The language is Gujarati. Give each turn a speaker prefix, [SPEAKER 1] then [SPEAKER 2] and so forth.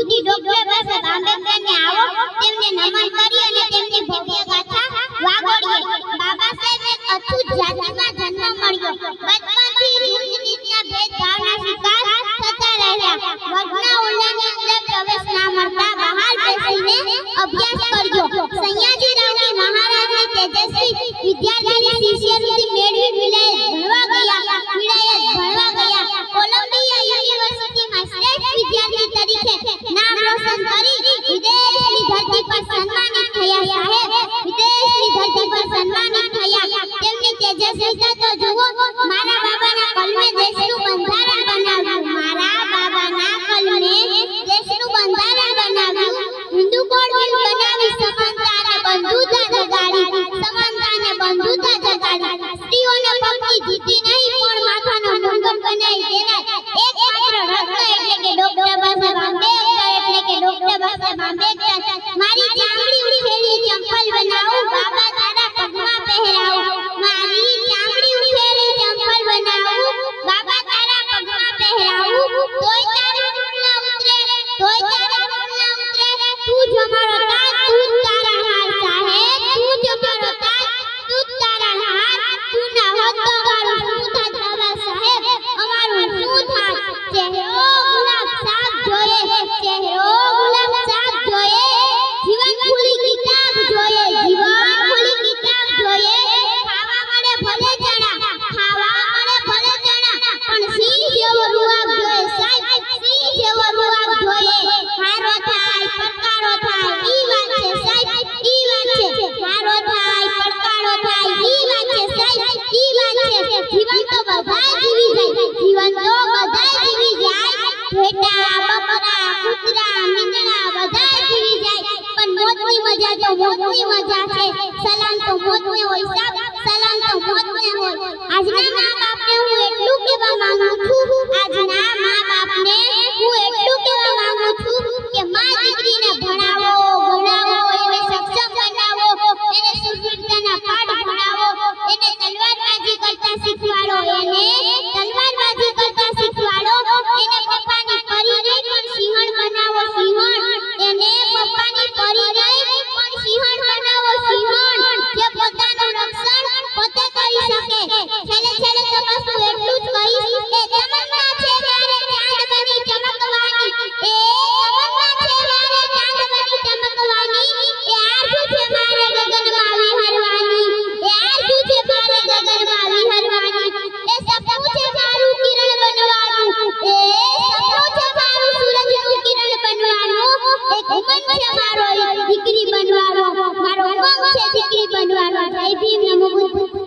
[SPEAKER 1] ભૂતિ ડોક્ટર બાબા આંબેડકરને આવો, તેમને નમન કરી અને તેમની ભવ્ય ગાથા વાગોડીએ બાબા સાહેબ એક અછૂત જાતિ જતો જુઓ મારા પણ મોતની મજા છે. સલામ તો મોતને હોય સલામ તો હોય. આજના મા બાપને મારો દીકરી બનવાનો. મારો છે દીકરી બનવાનો. જય ભીમ નમો બુદ્ધ.